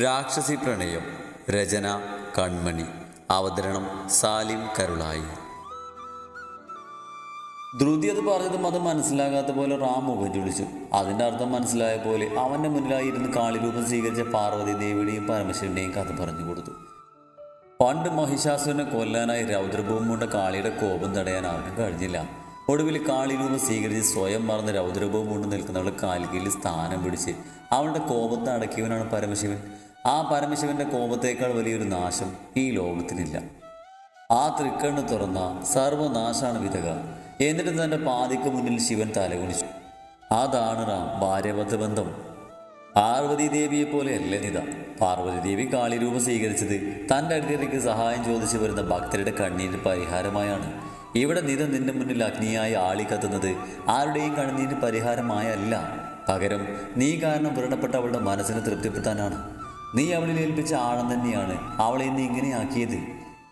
രാക്ഷസി പ്രണയം രചന കൺമണി അവതരണം സാലിം കരുളായി. ധ്രുതി അത് പറഞ്ഞതും അത് മനസ്സിലാകാത്ത പോലെ റാം മുഖം അതിന്റെ അർത്ഥം മനസ്സിലായ പോലെ അവന്റെ മുന്നിലായിരുന്ന് കാളിരൂപം സ്വീകരിച്ച പാർവതി ദേവിയുടെയും പരമശിവന്റെയും കഥ പറഞ്ഞു കൊടുത്തു. പണ്ട് മഹിഷാസുരനെ കൊല്ലാനായി രൗദ്രഭൂമിയുടെ കാളിയുടെ കോപം തടയാൻ ആർക്കും കഴിഞ്ഞില്ല. ഒടുവിൽ കാളിരൂപം സ്വീകരിച്ച് സ്വയം മറന്ന് രൗദ്രഭൂമി കൊണ്ട് നിൽക്കുന്നവൾ കാൽക്കീഴിൽ സ്ഥാനം പിടിച്ച് അവളുടെ കോപത്തെ അടക്കിയവനാണ് പരമശിവൻ. ആ പരമശിവന്റെ കോപത്തേക്കാൾ വലിയൊരു നാശം ഈ ലോകത്തിനില്ല. ആ തൃക്കണ്ണ് തുറന്ന സർവനാശാണ് വിധക എന്നിട്ട് തന്റെ പാതിക്ക് മുന്നിൽ ശിവൻ തലകുണിച്ചു അതാണ് റാം ഭാര്യബദ്ധ ബന്ധം. പാർവതി ദേവിയെ പോലെയല്ല നിത. പാർവതി ദേവി കാളിരൂപം സ്വീകരിച്ചത് തന്റെ അടുത്തേക്ക് സഹായം ചോദിച്ചു വരുന്ന ഭക്തരുടെ കണ്ണീരിന് പരിഹാരമായാണ്. ഇവിടെ നിത നിന്റെ മുന്നിൽ അഗ്നിയായി ആളി കത്തുന്നത് ആരുടെയും കണ്ണീരിന് പരിഹാരമായല്ല. പകരം നീ കാരണം വ്രണപ്പെട്ട അവളുടെ മനസ്സിനെ തൃപ്തിപ്പെടുത്താനാണ്. നീ അവളിൽ ഏൽപ്പിച്ച ആഴം തന്നെയാണ് അവളെ നീ ഇങ്ങനെയാക്കിയത്.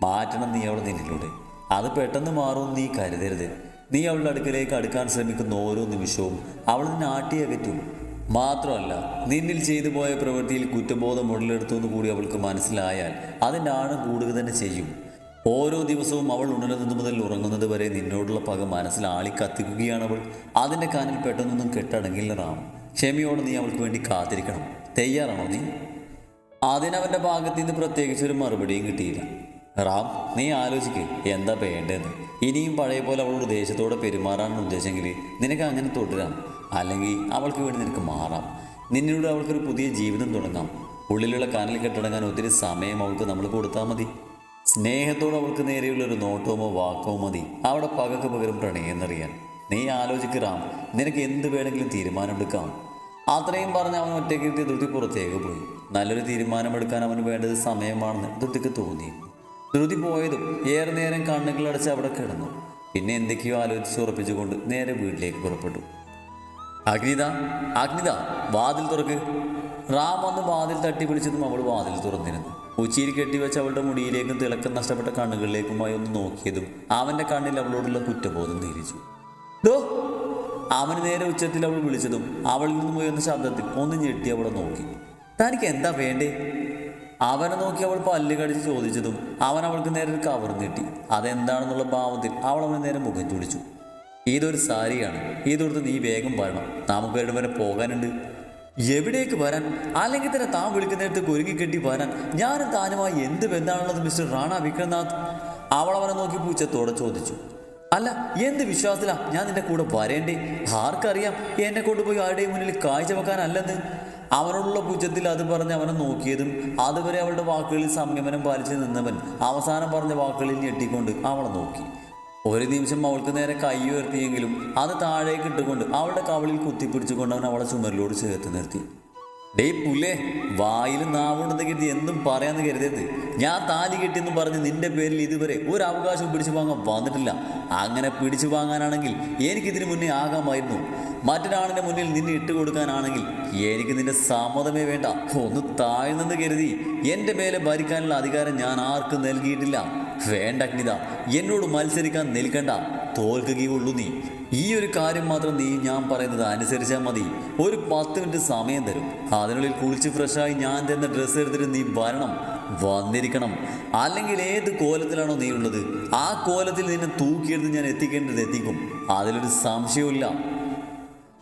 മാറ്റണം നീ അവളെ നിന്നിലൂടെ. അത് പെട്ടെന്ന് മാറും നീ കരുതരുത്. നീ അവളുടെ അടുക്കലേക്ക് അടുക്കാൻ ശ്രമിക്കുന്ന ഓരോ നിമിഷവും അവൾ നിന്നെ ആട്ടിയകറ്റും. മാത്രമല്ല നിന്നിൽ ചെയ്തു പോയ പ്രവൃത്തിയിൽ കുറ്റബോധം ഉടലെടുത്തു കൂടി അവൾക്ക് മനസ്സിലായാൽ അതിന്റെ ആഴം കൂടുക തന്നെ ചെയ്യും. ഓരോ ദിവസവും അവൾ ഉണരുന്നത് മുതൽ ഉറങ്ങുന്നത് വരെ നിന്നോടുള്ള പക മനസ്സിൽ ആളി കത്തിക്കുകയാണ് അവൾ. അതിന്റെ കാനിൽ പെട്ടെന്നൊന്നും കെട്ടടങ്ങില്ല റാം. ക്ഷമയോടെ നീ അവൾക്ക് വേണ്ടി കാത്തിരിക്കണം. തയ്യാറാണോ നീ? അതിനവന്റെ ഭാഗത്ത് നിന്ന് പ്രത്യേകിച്ച് ഒരു മറുപടിയും കിട്ടിയില്ല. റാം നീ ആലോചിക്ക് എന്താ വേണ്ടതെന്ന് ഇനിയും പഴയ പോലെ അവളോട് ദേശത്തോടെ പെരുമാറാനുള്ള ഉദ്ദേശമെങ്കിൽ നിനക്ക് അങ്ങനെ തുടരാം. അല്ലെങ്കിൽ അവൾക്ക് വേണ്ടി നിനക്ക് മാറാം. നിന്നിലൂടെ അവൾക്കൊരു പുതിയ ജീവിതം തുടങ്ങാം. ഉള്ളിലുള്ള കാനൽ കെട്ടടങ്ങാൻ ഒത്തിരി സമയം അവൾക്ക് നമ്മൾ കൊടുത്താൽ മതി. സ്നേഹത്തോടെ അവൾക്ക് നേരെയുള്ള ഒരു നോട്ടമോ വാക്കോ മതി. അവിടെ പകക്ക് പകരം പ്രണയെന്നറിയാൻ നീ നീ ആലോചിക്കറാം നിനക്ക് എന്ത് വേണമെങ്കിലും തീരുമാനമെടുക്കാം. അത്രയും പറഞ്ഞ് അവൻ ഒറ്റയ്ക്ക് എത്തിയ ധൃതി പുറത്തേക്ക് പോയി. നല്ലൊരു തീരുമാനമെടുക്കാൻ അവന് വേണ്ടത് സമയമാണെന്ന് ധൃതിക്ക് തോന്നി. ധൃതി പോയതും ഏറെ നേരം കണ്ണുകളടച്ച് അവിടെ കിടന്നു. പിന്നെ എന്തൊക്കെയോ ആലോചിച്ച് ഉറപ്പിച്ചുകൊണ്ട് നേരെ വീട്ടിലേക്ക് പുറപ്പെട്ടു. അഗ്നിത അഗ്നിത വാതിൽ തുറക്ക്. റാം അന്ന് വാതിൽ തട്ടി വിളിച്ചതും അവൾ വാതിൽ തുറന്നിരുന്നു. ഉച്ചിയിൽ കെട്ടിവെച്ച് അവളുടെ മുടിയിലേക്കും തിളക്കം നഷ്ടപ്പെട്ട കണ്ണുകളിലേക്കുമായി ഒന്ന് നോക്കിയതും അവന്റെ കണ്ണിൽ അവളോടുള്ള കുറ്റബോധം തിരിച്ചു അവന് നേരെ ഉച്ചത്തിൽ അവൾ വിളിച്ചതും അവളിൽ നിന്നും ഉയർന്ന ശബ്ദത്തിൽ ഒന്ന് ഞെട്ടി അവളെ നോക്കി. തനിക്ക് എന്താ വേണ്ടേ? അവനെ നോക്കി അവൾ പല്ല് കടിച്ച് ചോദിച്ചതും അവൻ അവൾക്ക് നേരെ ഒരു കവർ നീട്ടി. അതെന്താണെന്നുള്ള ഭാവത്തിൽ അവൾ അവന് നേരെ മുഖം ചുളിച്ചു. ഇതൊരു സാരിയാണ്. ഇതൊടുത്ത് നീ വേഗം വരണം. നമുക്ക് വരെ പോകാനുണ്ട്. എവിടേക്ക് വരാൻ? അല്ലെങ്കിൽ തന്നെ താൻ വിളിക്കുന്നിടത്ത് ഒരുങ്ങി കെട്ടി വരാൻ. ഞാനും താനുമായി എന്ത് ബന്ധാണുള്ളത് മിസ്റ്റർ റാണ വിക്രംനാഥ്? അവളവനെ നോക്കി പൂച്ചത്തോടെ ചോദിച്ചു. അല്ല എന്ത് വിശ്വാസത്തിലാ ഞാൻ നിന്റെ കൂടെ വരേണ്ടേ? ആർക്കറിയാം എന്നെ കൊണ്ടുപോയി ആരുടെയും മുന്നിൽ കാഴ്ച വെക്കാനല്ലെന്ന് അവനോടുള്ള പൂച്ചത്തിൽ അത് പറഞ്ഞ് അവനെ നോക്കിയതും അതുവരെ അവളുടെ വാക്കുകളിൽ സംയമനം പാലിച്ച് നിന്നവൻ അവസാനം പറഞ്ഞ വാക്കുകളിൽ ഞെട്ടിക്കൊണ്ട് അവളെ നോക്കി. ഒരു നിമിഷം അവൾക്ക് നേരെ കൈ ഉയർത്തിയെങ്കിലും അത് താഴേക്ക് ഇട്ടുകൊണ്ട് അവളുടെ കവളിൽ കുത്തിപ്പിടിച്ചുകൊണ്ട് അവൻ അവളെ ചുമരിലോട് ചേർത്ത് നിർത്തി. ഡേ പുല്ലേ വായിൽ നാവുണ്ടെന്ന് കരുതി എന്തും പറയാന്ന് കരുതരുത്. ഞാൻ താലി കെട്ടിയെന്ന് പറഞ്ഞ് നിന്റെ പേരിൽ ഇതുവരെ ഒരു അവകാശം പിടിച്ചു വാങ്ങാൻ വന്നിട്ടില്ല. അങ്ങനെ പിടിച്ചു വാങ്ങാനാണെങ്കിൽ എനിക്കിതിനു മുന്നേ ആകാമായിരുന്നു. മറ്റൊരാളിന്റെ മുന്നിൽ നിന്നെ ഇട്ട് കൊടുക്കാനാണെങ്കിൽ എനിക്ക് നിന്റെ സമ്മതമേ വേണ്ട. ഒന്ന് താഴ്ന്നെന്ന് കരുതി എന്റെ മേലെ ഭരിക്കാനുള്ള അധികാരം ഞാൻ ആർക്കും നൽകിയിട്ടില്ല. വേണ്ട അഗ്നിത എന്നോട് മത്സരിക്കാൻ നിൽക്കണ്ട. തോൽക്കുകയുള്ളൂ നീ. ഈ ഒരു കാര്യം മാത്രം നീ ഞാൻ പറയുന്നത് അനുസരിച്ചാൽ മതി. ഒരു പത്ത് മിനിറ്റ് സമയം തരും. അതിനുള്ളിൽ കുളിച്ച് ഫ്രഷായി ഞാൻ തന്ന ഡ്രസ്സ് എടുത്തിട്ട് നീ വരണം. വന്നിരിക്കണം. അല്ലെങ്കിൽ ഏത് കോലത്തിലാണോ നീ ഉള്ളത്? ആ കോലത്തിൽ നിന്നെ തൂക്കിയെടുത്ത് ഞാൻ എത്തിക്കേണ്ടത് എത്തിക്കും. അതിലൊരു സംശയവുമില്ല.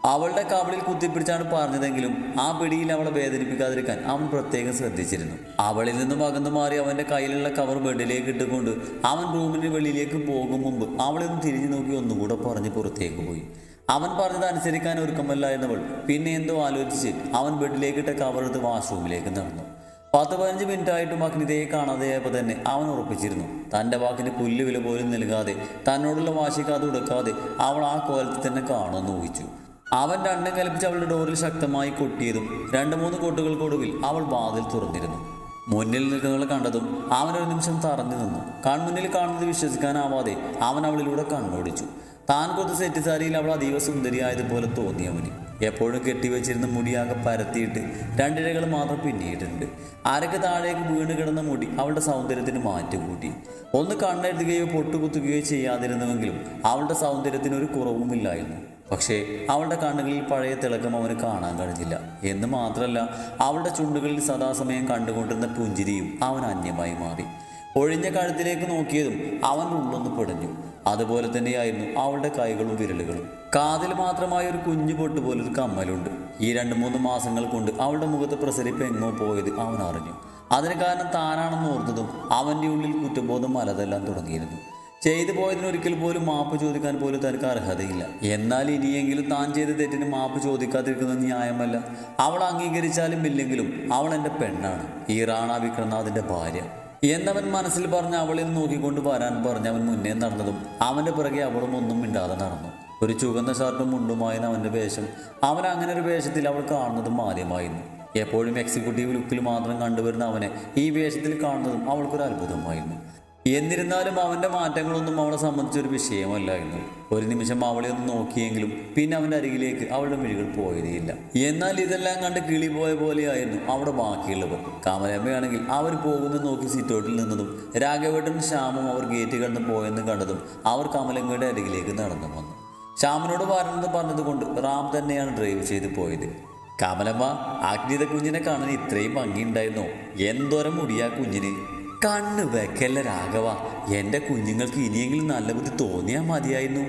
അവളുടെ കാവളിൽ കുത്തിപ്പിടിച്ചാണ് പറഞ്ഞതെങ്കിലും ആ പിടിയിൽ അവളെ വേദനിപ്പിക്കാതിരിക്കാൻ അവൻ പ്രത്യേകം ശ്രദ്ധിച്ചിരുന്നു. അവളിൽ നിന്നും അകന്നു മാറി അവന്റെ കയ്യിലുള്ള കവർ ബെഡിലേക്ക് ഇട്ടുകൊണ്ട് അവൻ റൂമിന് വെളിയിലേക്ക് പോകും മുമ്പ് അവളെ ഒന്ന് തിരിഞ്ഞു നോക്കി ഒന്നുകൂടെ പറഞ്ഞ് പുറത്തേക്ക് പോയി. അവൻ പറഞ്ഞത് അനുസരിക്കാൻ ഒരുക്കമല്ല എന്നവൾ പിന്നെ എന്തോ ആലോചിച്ച് അവൻ ബെഡിലേക്ക് ഇട്ട കവർ എടുത്ത് വാഷ്റൂമിലേക്ക് നടന്നു. പത്ത് പതിനഞ്ച് മിനിറ്റ് ആയിട്ടും അഗ്നിതയെ കാണാതെയായപ്പോൾ തന്നെ അവൻ ഉറപ്പിച്ചിരുന്നു. തന്റെ വാക്കിന് പുല്ല് വില പോലും നൽകാതെ തന്നോടുള്ള വാശിക്ക് അത് അവൾ ആ കോലത്തിൽ തന്നെ കാണുമെന്ന് ഊഹിച്ചു. അവൻ രണ്ടും കൽപ്പിച്ച് അവളുടെ ഡോറിൽ ശക്തമായി കൊട്ടിയതും രണ്ട് മൂന്ന് കൊട്ടുകൾക്കൊടുവിൽ അവൾ വാതിൽ തുറന്നിരുന്നു. മുന്നിൽ നിൽക്കുന്നവളെ കണ്ടതും അവൻ ഒരു നിമിഷം തറഞ്ഞു നിന്നു. കൺമുന്നിൽ കാണുന്നത് വിശ്വസിക്കാനാവാതെ അവൻ അവളിലൂടെ കണ്ണോടിച്ചു. താൻ കൊത്ത സെറ്റ് സാരിയിൽ അവൾ അതീവ സുന്ദരിയായതുപോലെ തോന്നി അവന്. എപ്പോഴും കെട്ടിവെച്ചിരുന്ന മുടിയാകെ പരത്തിയിട്ട് രണ്ടിഴകൾ മാത്രം പിന്നിയിട്ടുണ്ട്. അരക്ക് താഴേക്ക് വീണ് കിടന്ന മുടി അവളുടെ സൗന്ദര്യത്തിന് മാറ്റുകൂട്ടി. ഒന്ന് കണ്ണെഴുതുകയോ പൊട്ടുകുത്തുകയോ ചെയ്യാതിരുന്നുവെങ്കിലും അവളുടെ സൗന്ദര്യത്തിന് ഒരു കുറവുമില്ലായിരുന്നു. പക്ഷേ അവളുടെ കണ്ണുകളിൽ പഴയ തിളക്കം അവന് കാണാൻ കഴിഞ്ഞില്ല. എന്ന് മാത്രമല്ല അവളുടെ ചുണ്ടുകളിൽ സദാസമയം കണ്ടുകൊണ്ടിരുന്ന പുഞ്ചിരിയും അവൻ അന്യമായി മാറി. ഒഴിഞ്ഞ കഴുത്തിലേക്ക് നോക്കിയതും അവൻ ഉള്ളൊന്ന് പെടഞ്ഞു. അതുപോലെ തന്നെയായിരുന്നു അവളുടെ കൈകളും വിരലുകളും. കാതിൽ മാത്രമായ ഒരു കുഞ്ഞു പൊട്ട് പോലൊരു കമ്മലുണ്ട്. ഈ രണ്ട് മൂന്ന് മാസങ്ങൾ കൊണ്ട് അവളുടെ മുഖത്ത് പ്രസരിപ്പ് എങ്ങോ പോയത് അവൻ അറിഞ്ഞു. അതിന് കാരണം താനാണെന്ന് ഓർത്തതും അവന്റെ ഉള്ളിൽ കുറ്റബോധം മലതെല്ലാം തുടങ്ങിയിരുന്നു. ചെയ്തു പോയതിന് ഒരിക്കൽ പോലും മാപ്പ് ചോദിക്കാൻ പോലും തനിക്ക് അർഹതയില്ല. എന്നാൽ ഇനിയെങ്കിലും താൻ ചെയ്ത തെറ്റിന് മാപ്പ് ചോദിക്കാതിരിക്കുന്നത് ന്യായമല്ല. അവൾ അംഗീകരിച്ചാലും ഇല്ലെങ്കിലും അവൾ എന്റെ പെണ്ണാണ്. ഈ റാണ വിക്രനാഥിന്റെ ഭാര്യ. എന്നവൻ മനസ്സിൽ പറഞ്ഞ് അവളിൽ നോക്കിക്കൊണ്ട് വരാൻ പറഞ്ഞ് അവൻ മുന്നേ നടന്നതും അവന്റെ പിറകെ അവളും ഒന്നും മിണ്ടാതെ നടന്നു. ഒരു ചുവന്ന ഷർട്ടും മുണ്ടുമായിരുന്നു അവന്റെ വേഷം. അവൻ അങ്ങനെ ഒരു വേഷത്തിൽ അവൾ കാണുന്നതും ആദ്യമായിരുന്നു എപ്പോഴും എക്സിക്യൂട്ടീവ് ലുക്കിൽ മാത്രം കണ്ടുവരുന്ന അവനെ ഈ വേഷത്തിൽ കാണുന്നതും അവൾക്കൊരു അത്ഭുതമായിരുന്നു. എന്നിരുന്നാലും അവന്റെ മാറ്റങ്ങളൊന്നും അവളെ സംബന്ധിച്ചൊരു വിഷയമല്ലായിരുന്നു ഒരു നിമിഷം അവളെ ഒന്ന് നോക്കിയെങ്കിലും പിന്നെ അവന്റെ അരികിലേക്ക് അവളുടെ മിഴികൾ പോയതേയില്ല എന്നാൽ ഇതെല്ലാം കണ്ട് കിളി പോയ പോലെയായിരുന്നു അവിടെ ബാക്കിയുള്ളവർ കാമലമ്മയാണെങ്കിൽ അവർ പോകുന്നത് നോക്കി സിറ്റോട്ടിൽ നിന്നതും രാഘവേട്ടൻ ശ്യാമും അവർ ഗേറ്റ് കടന്ന് പോയെന്ന് കണ്ടതും അവർ കമലമ്മയുടെ അരികിലേക്ക് നടന്നു വന്നു. ശ്യാമിനോട് വരണമെന്ന് പറഞ്ഞതുകൊണ്ട് റാം തന്നെയാണ് ഡ്രൈവ് ചെയ്ത് പോയത്. കമലമ്മ അഗ്നിത കുഞ്ഞിനെ കാണാൻ ഇത്രയും ഭംഗിയുണ്ടായിരുന്നോ? എന്തോരം മുടിയാ കുഞ്ഞിന്? കണ്ണ് വെക്കല്ല രാഘവ എന്റെ കുഞ്ഞുങ്ങൾക്ക് ഇനിയെങ്കിലും നല്ല ബുദ്ധി തോന്നിയാൽ മതിയായിരുന്നു.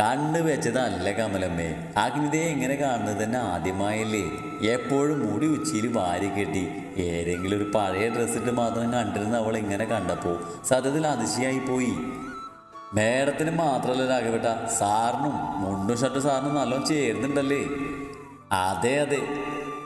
കണ്ണ് വെച്ചതല്ല കമലമ്മേ. അഗ്നിതയെ എങ്ങനെ കാണുന്നത് തന്നെ ആദ്യമായല്ലേ. എപ്പോഴും മുടി ഉച്ചിയിൽ വാരി കെട്ടി. ഏതെങ്കിലും ഒരു പഴയ ഡ്രസ്സിട്ട് മാത്രം കണ്ടിരുന്ന അവൾ ഇങ്ങനെ കണ്ടപ്പോൾ സത്യത്തിൽ അതിശയായി പോയി. മേഡത്തിന് മാത്രമല്ല രാഘവേട്ട സാറിനും മുണ്ടും ഷർട്ടും സാറിനും നല്ലോണം ചേരുന്നുണ്ടല്ലേ? അതെ അതെ.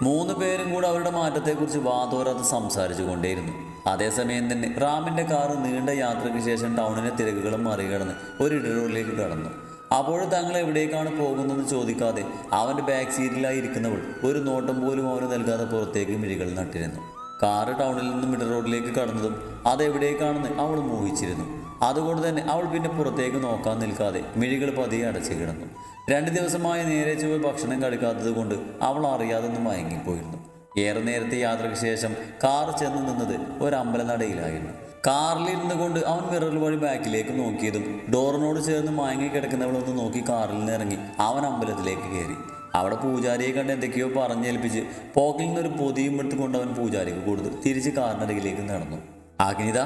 മൂന്ന് പേരും കൂടെ അവരുടെ മാറ്റത്തെക്കുറിച്ച് വാതോരാത്ത് സംസാരിച്ചു കൊണ്ടേയിരുന്നു. അതേസമയം തന്നെ റാമിന്റെ കാറ് നീണ്ട യാത്രയ്ക്ക് ശേഷം ടൗണിലെ തിരക്കുകളും മറികടന്ന് ഒരു ഇടറോഡിലേക്ക് കടന്നു. അപ്പോൾ തങ്ങൾ എവിടേക്കാണ് പോകുന്നതെന്ന് ചോദിക്കാതെ അവന്റെ ബാക്ക് സീറ്റിലായി ഇരിക്കുന്നവൾ ഒരു നോട്ടം പോലും അവന് നൽകാതെ പുറത്തേക്ക് മിഴികൾ നട്ടിരുന്നു. കാറ് ടൗണിൽ നിന്നും മിഡ് റോഡിലേക്ക് കടന്നതും അതെവിടേക്കാണെന്ന് അവൾ മോഹിച്ചിരുന്നു അതുകൊണ്ട് തന്നെ അവൾ പിന്നെ പുറത്തേക്ക് നോക്കാൻ നിൽക്കാതെ മിഴികൾ പതിയെ അടച്ചു കിടന്നു. രണ്ട് ദിവസമായി നേരെ ചൊവ്വ ഭക്ഷണം കഴിക്കാത്തത് കൊണ്ട് അവൾ അറിയാതൊന്നും മയങ്ങിപ്പോയിരുന്നു. ഏറെ നേരത്തെ യാത്രയ്ക്ക് ശേഷം കാർ ചെന്ന് നിന്നത് ഒരു അമ്പലനടയിലായിരുന്നു കാറിലിരുന്നു കൊണ്ട് അവൻ മിറർ വഴി ബാക്കിലേക്ക് നോക്കിയതും ഡോറിനോട് ചേർന്ന് മയങ്ങി കിടക്കുന്നവളൊന്ന് നോക്കി കാറിൽ നിന്ന് ഇറങ്ങി അവൻ അമ്പലത്തിലേക്ക് കയറി. അവിടെ പൂജാരിയെ കണ്ട് എന്തൊക്കെയോ പറഞ്ഞേൽപ്പിച്ച് പോക്കിൽ നിന്നൊരു പൊതിയും എടുത്തുകൊണ്ട് അവൻ പൂജാരിക്ക് കൊടുത്തു തിരിച്ച് കാറിനരികിലേക്ക് നടന്നു. അഗ്നിത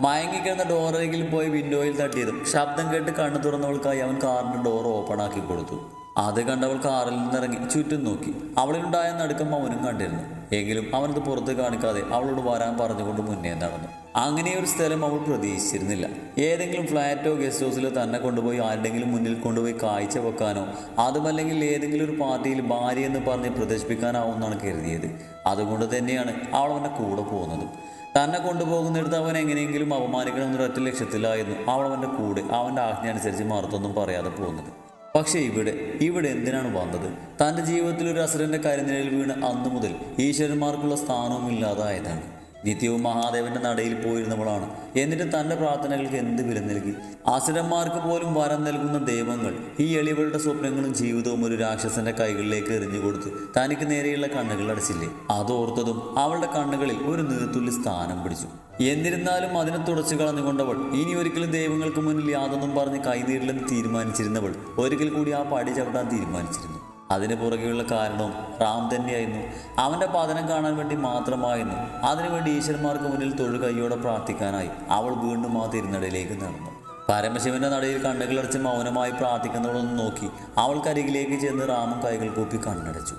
മയങ്ങിക്കിടന്ന ഡോറരികിൽ പോയി വിൻഡോയിൽ തട്ടിയതും. ശബ്ദം കേട്ട് കണ്ണു തുറന്നവൾക്കായി അവൻ കാറിന്റെ ഡോർ ഓപ്പൺ ആക്കി കൊടുത്തു. അത് കണ്ടവൾ കാറിൽ നിന്നിറങ്ങി ചുറ്റും നോക്കി. അവളിലുണ്ടായ നടുക്കം അവനും കണ്ടിരുന്നു. എങ്കിലും അവനത് പുറത്ത് കാണിക്കാതെ അവളോട് വരാൻ പറഞ്ഞുകൊണ്ട് മുന്നേ നടന്നു. അങ്ങനെ ഒരു സ്ഥലം അവൾ പ്രതീക്ഷിച്ചിരുന്നില്ല. ഏതെങ്കിലും ഫ്ലാറ്റോ ഗസ്റ്റ് ഹൗസിലോ തന്നെ കൊണ്ടുപോയി ആരുടെങ്കിലും മുന്നിൽ കൊണ്ടുപോയി കാഴ്ച വെക്കാനോ അതുമല്ലെങ്കിൽ ഏതെങ്കിലും ഒരു പാർട്ടിയിൽ ഭാര്യ എന്ന് പറഞ്ഞ് പ്രദർശിപ്പിക്കാനാവുമെന്നാണ് കരുതിയത്. അതുകൊണ്ട് തന്നെയാണ് അവൾ അവന്റെ കൂടെ പോകുന്നത്. തന്നെ കൊണ്ടുപോകുന്നിടത്ത് അവൻ എങ്ങനെയെങ്കിലും അപമാനിക്കണം എന്നൊരൊറ്റ ലക്ഷ്യത്തിലായിരുന്നു. അവൾ അവന്റെ കൂടെ അവന്റെ ആജ്ഞ അനുസരിച്ച് മറുത്തൊന്നും പറയാതെ പോകുന്നത്. പക്ഷേ ഇവിടെ ഇവിടെ എന്തിനാണ് വന്നത്? തന്റെ ജീവിതത്തിൽ ഒരു അസുരന്റെ കരിനിലയിൽ വീണ് അന്നു മുതൽ ഈശ്വരന്മാർക്കുള്ള സ്ഥാനവും ഇല്ലാതായതാണ്. നിത്യവും മഹാദേവന്റെ നടയിൽ പോയിരുന്നവളാണ്. എന്നിട്ട് തന്റെ പ്രാർത്ഥനകൾക്ക് എന്ത് വില നൽകി? അസുരന്മാർക്ക് പോലും വരം നൽകുന്ന ദൈവങ്ങൾ ഈ എളിവളുടെ സ്വപ്നങ്ങളും ജീവിതവും ഒരു രാക്ഷസന്റെ കൈകളിലേക്ക് എറിഞ്ഞു കൊടുത്തു തനിക്ക് നേരെയുള്ള കണ്ണുകൾ അടച്ചില്ലേ? അതോർത്തതും അവളുടെ കണ്ണുകളിൽ ഒരു നീർത്തുള്ളി സ്ഥാനം പിടിച്ചു. എന്നിരുന്നാലും അതിനെ തുടച്ചു കളഞ്ഞുകൊണ്ടവൾ ഇനി ഒരിക്കലും ദൈവങ്ങൾക്ക് മുന്നിൽ യാതൊന്നും പറഞ്ഞ് കൈനീരില്ലെന്ന് തീരുമാനിച്ചിരുന്നവൾ ഒരിക്കൽ കൂടി ആ പടി ചവിട്ടാൻ തീരുമാനിച്ചിരുന്നു. അതിന് പുറകെയുള്ള കാരണവും റാം തന്നെയായിരുന്നു. അവന്റെ പതനം കാണാൻ വേണ്ടി മാത്രമായിരുന്നു. അതിനുവേണ്ടി ഈശ്വരന്മാർക്ക് മുന്നിൽ തൊഴു കൈയോടെ പ്രാർത്ഥിക്കാനായി അവൾ വീണ്ടും ആ തിരുനടയിലേക്ക് നടന്നു. പരമശിവന്റെ നടയിൽ കണ്ണുകളടച്ച് മൗനമായി പ്രാർത്ഥിക്കുന്നവളൊന്ന് നോക്കി അവൾക്കരികിലേക്ക് ചെന്ന് റാമും കൈകൾ കൂപ്പി കണ്ണടച്ചു.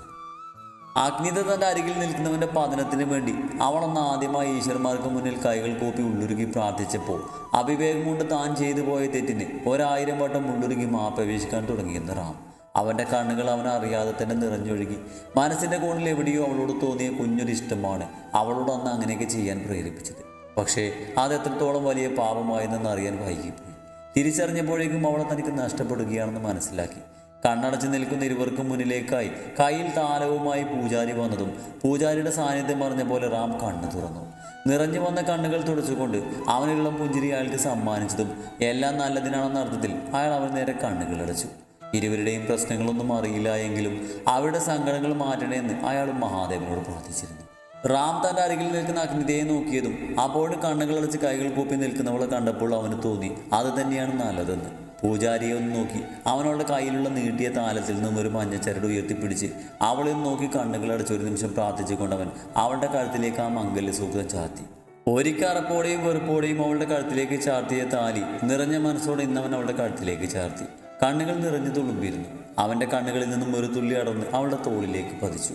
അഗ്നിത തന്റെ അരികിൽ നിൽക്കുന്നവന്റെ പതനത്തിന് വേണ്ടി അവളൊന്ന് ആദ്യമായി ഈശ്വരന്മാർക്ക് മുന്നിൽ കൈകൾ കൂപ്പി ഉള്ളുരുകി പ്രാർത്ഥിച്ചപ്പോൾ അവിവേകം കൊണ്ട് താൻ ചെയ്തു പോയ തെറ്റിന് ഒരായിരം വട്ടം ഉള്ളുരുകി മാപ്പപേക്ഷിക്കാൻ തുടങ്ങിയെന്ന് റാം. അവന്റെ കണ്ണുകൾ അവൻ അറിയാതെ തന്നെ നിറഞ്ഞൊഴുകി. മനസ്സിന്റെ കോണിൽ എവിടെയോ അവളോട് തോന്നിയ കുഞ്ഞൊരു ഇഷ്ടമാണ് അവളോട് അന്ന് അങ്ങനെയൊക്കെ ചെയ്യാൻ പ്രേരിപ്പിച്ചത്. പക്ഷേ അത് എത്രത്തോളം വലിയ പാപമായിരുന്നെന്ന് അറിയാൻ വൈകിപ്പോയി. തിരിച്ചറിഞ്ഞപ്പോഴേക്കും അവളെ തനിക്ക് നഷ്ടപ്പെടുകയാണെന്ന് മനസ്സിലാക്കി. കണ്ണടച്ച് നിൽക്കുന്ന ഇരുവർക്കും മുന്നിലേക്കായി കയ്യിൽ താലവുമായി പൂജാരി വന്നതും പൂജാരിയുടെ സാന്നിധ്യം പറഞ്ഞ പോലെ റാം കണ്ണു തുറന്നു. നിറഞ്ഞു വന്ന കണ്ണുകൾ തുടച്ചുകൊണ്ട് അവനുള്ള പുഞ്ചിരി അയാൾക്ക് സമ്മാനിച്ചതും എല്ലാം നല്ലതിനാണെന്ന അർത്ഥത്തിൽ അയാൾ അവൻ നേരെ കണ്ണുകൾ അടച്ചു. ഇരുവരുടെയും പ്രശ്നങ്ങളൊന്നും അറിയില്ല എങ്കിലും അവരുടെ സങ്കടങ്ങൾ മാറ്റണമെന്ന് അയാൾ മഹാദേവനോട് പ്രാർത്ഥിച്ചിരുന്നു. റാം തന്റെ അരികിൽ നിൽക്കുന്ന അഗ്നിതയെ നോക്കിയതും അപ്പോഴും കണ്ണുകൾ അടച്ച് കൈകൾ കൂപ്പി നിൽക്കുന്നവളെ കണ്ടപ്പോൾ അവന് തോന്നി അത് തന്നെയാണ് നല്ലതെന്ന്. പൂജാരിയെ ഒന്ന് നോക്കി അവനവളുടെ കയ്യിലുള്ള നീട്ടിയ താലത്തിൽ നിന്നും ഒരു മഞ്ഞച്ചരട് ഉയർത്തിപ്പിടിച്ച് അവളെ നോക്കി കണ്ണുകളടച്ച് ഒരു നിമിഷം പ്രാർത്ഥിച്ചുകൊണ്ടവൻ അവളുടെ കഴുത്തിലേക്ക് ആ മംഗല്യ സൂക്തം ചാത്തി ഒരിക്കറപ്പോടെയും വെറുപ്പോടെയും അവളുടെ കഴുത്തിലേക്ക് ചാർത്തിയ താലി നിറഞ്ഞ മനസ്സോടെ ഇന്നവൻ അവളുടെ കഴുത്തിലേക്ക് ചാർത്തി. കണ്ണുകൾ നിറഞ്ഞു തുളുമ്പിരുന്നു അവന്റെ കണ്ണുകളിൽ നിന്നും ഒരു തുള്ളി അടർന്ന് അവളുടെ തോളിലേക്ക് പതിച്ചു.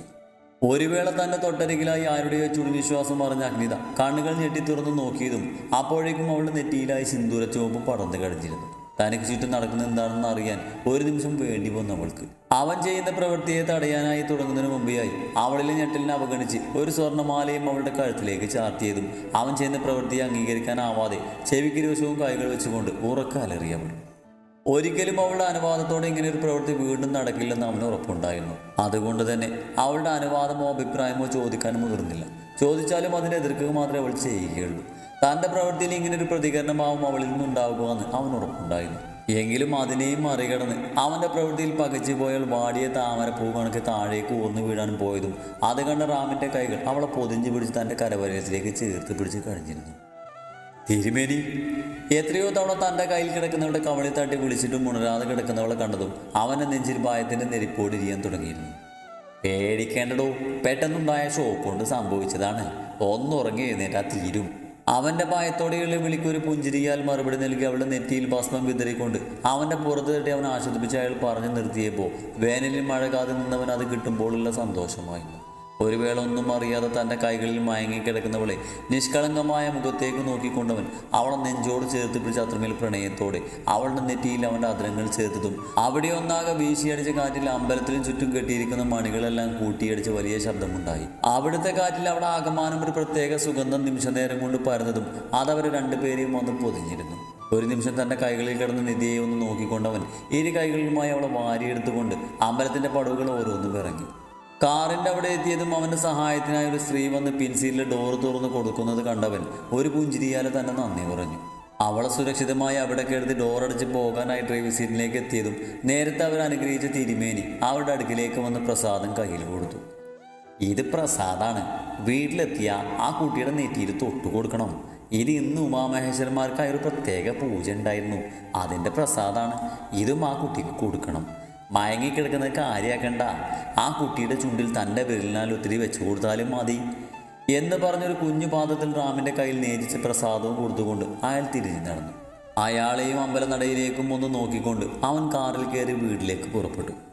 ഒരു വേള തന്റെ തൊട്ടരികിലായി ആരുടെയോ ചുടുനിശ്വാസം പറഞ്ഞ അഗ്നിത കണ്ണുകൾ ഞെട്ടി തുറന്നു നോക്കിയതും അപ്പോഴേക്കും അവളുടെ നെറ്റിയിലായി സിന്ദൂര ചുവപ്പ് പടർന്നു കഴിഞ്ഞിരുന്നു തനിക്ക് ചുറ്റും നടക്കുന്ന എന്താണെന്ന് അറിയാൻ ഒരു നിമിഷം വേണ്ടി വന്നു അവൾക്ക്. അവൻ ചെയ്യുന്ന പ്രവൃത്തിയെ തടയാനായി തുടങ്ങുന്നതിന് മുമ്പേയായി അവളിലെ ഞെട്ടലിനെ അവഗണിച്ച് ഒരു സ്വർണമാലയും അവളുടെ കഴുത്തിലേക്ക് ചാർത്തിയതും അവൻ ചെയ്യുന്ന പ്രവൃത്തിയെ അംഗീകരിക്കാനാവാതെ രോഷവും കൈകൾ വെച്ചുകൊണ്ട് ഉറക്കാലറിയ അവൾ ഒരിക്കലും അവളുടെ അനുവാദത്തോടെ ഇങ്ങനെ ഒരു പ്രവൃത്തി വീണ്ടും നടക്കില്ലെന്ന് അവന് ഉറപ്പുണ്ടായിരുന്നു. അതുകൊണ്ട് തന്നെ അവളുടെ അനുവാദമോ അഭിപ്രായമോ ചോദിക്കാൻ മുതിർന്നില്ല. ചോദിച്ചാലും അതിനെ എതിർക്കുക മാത്രമേ അവൾ ചെയ്യുകയുള്ളൂ. തന്റെ പ്രവൃത്തിയിൽ ഇങ്ങനെ ഒരു പ്രതികരണമാവും അവളിൽ നിന്നുണ്ടാവുക എന്ന് അവന് ഉറപ്പുണ്ടായിരുന്നു. എങ്കിലും അതിനെയും മറികടന്ന് അവന്റെ പ്രവൃത്തിയിൽ പകച്ചു പോയാൽ വാടിയ താമരപ്പൂ കണക്ക് താഴേക്ക് ഊർന്നു വീഴാൻ പോയതും അത് കണ്ട റാമിന്റെ കൈകൾ അവളെ പൊതിഞ്ഞു പിടിച്ച് തന്റെ കരവരയത്തിലേക്ക് ചേർത്ത് പിടിച്ച് കഴിഞ്ഞിരുന്നു തിരുമേനി എത്രയോ തവണ തന്റെ കയ്യിൽ കിടക്കുന്നവളുടെ കവളി തട്ടി വിളിച്ചിട്ടും ഉണരാതെ കിടക്കുന്നവളെ കണ്ടതും അവനെ നെഞ്ചിൽ ഭയത്തിന്റെ നെരിപ്പോടിരിയാൻ തുടങ്ങിയിരുന്നു. പേടിക്കേണ്ടടോ പെട്ടെന്നുണ്ടായ ഷോക്ക് കൊണ്ട് സംഭവിച്ചതാണ്. ഒന്നുറങ്ങി എഴുന്നേറ്റാ തീരും. അവന്റെ പായത്തോടെയുള്ള വിളിക്കൊരു പുഞ്ചിരിയാൽ മറുപടി നൽകി അവളുടെ നെറ്റിയിൽ ഭസ്മം വിതറിക്കൊണ്ട് അവന്റെ പുറത്ത് തട്ടി അവൻ ആശ്വസിപ്പിച്ച് അയാൾ പറഞ്ഞു നിർത്തിയപ്പോൾ വേനലിൽ മഴ കാതെ നിന്നവൻ അത് കിട്ടുമ്പോഴുള്ള സന്തോഷമായിരുന്നു. ഒരു വേള ഒന്നും അറിയാതെ തന്റെ കൈകളിൽ മയങ്ങിക്കിടക്കുന്നവളെ നിഷ്കളങ്കമായ മുഖത്തേക്ക് നോക്കിക്കൊണ്ടവൻ അവളെ നെഞ്ചോട് ചേർത്ത് പിടിച്ച അത്രമേൽ പ്രണയത്തോടെ അവളുടെ നെറ്റിയിൽ അവന്റെ അദ്രങ്ങൾ ചേർത്തതും അവിടെ ഒന്നാകെ വീശിയടിച്ച കാറ്റിൽ അമ്പലത്തിലും ചുറ്റും കെട്ടിയിരിക്കുന്ന മണികളെല്ലാം കൂട്ടിയടിച്ച് വലിയ ശബ്ദമുണ്ടായി. അവിടുത്തെ കാറ്റിൽ അവിടെ ആകമാനം ഒരു പ്രത്യേക സുഗന്ധം നിമിഷനേരം കൊണ്ട് പരന്നതും അതവർ രണ്ടുപേരെയും ഒന്ന് പൊതിഞ്ഞിരുന്നു. ഒരു നിമിഷം തന്റെ കൈകളിൽ കിടന്ന നിധിയെ ഒന്ന് നോക്കിക്കൊണ്ടവൻ ഇരു കൈകളിലുമായി അവളെ വാരിയെടുത്തുകൊണ്ട് അമ്പലത്തിന്റെ പടവുകൾ ഓരോന്നും ഇറങ്ങി കാറിന്റെ അവിടെ എത്തിയതും അവന്റെ സഹായത്തിനായി ഒരു സ്ത്രീ വന്ന് പിൻസീലിലെ ഡോർ തുറന്ന് കൊടുക്കുന്നത് കണ്ടവൻ ഒരു പുഞ്ചിരിയാലെ തന്നെ നന്ദി പറഞ്ഞു. അവളെ സുരക്ഷിതമായി അവിടെ കയറി ഡോറടിച്ച് പോകാനായി ഡ്രൈവിംഗ് സീറ്റിലേക്ക് എത്തിയതും നേരത്തെ അവർ അനുഗ്രഹിച്ച തിരുമേനി അവരുടെ അടുക്കിലേക്ക് വന്ന് പ്രസാദം കയ്യിൽ കൊടുത്തു. ഇത് പ്രസാദാണ്. വീട്ടിലെത്തിയ ആ കുട്ടിയുടെ നെറ്റിയിൽ തൊട്ടു കൊടുക്കണം. ഇത് ഇന്ന് ഉമാമഹേശ്വരന്മാർക്കായി ഒരു പ്രത്യേക പൂജ ഉണ്ടായിരുന്നു. അതിന്റെ പ്രസാദാണ്. ഇതും ആ കുട്ടിക്ക് കൊടുക്കണം. മയങ്ങിക്കിടക്കുന്നത് കാര്യാക്കണ്ട. ആ കുട്ടിയുടെ ചുണ്ടിൽ തന്റെ വിരലിനാൽ ഒത്തിരി വെച്ചു കൊടുത്താലും മതി. എന്ന് പറഞ്ഞൊരു കുഞ്ഞു പാദത്തിൽ റാമിന്റെ കയ്യിൽ നേരിച്ച് പ്രസാദവും കൊടുത്തുകൊണ്ട് അയാൾ തിരിഞ്ഞു നടന്നു. അയാളെയും അമ്പലനടയിലേക്കും ഒന്ന് നോക്കിക്കൊണ്ട് അവൻ കാറിൽ കയറി വീട്ടിലേക്ക് പുറപ്പെട്ടു.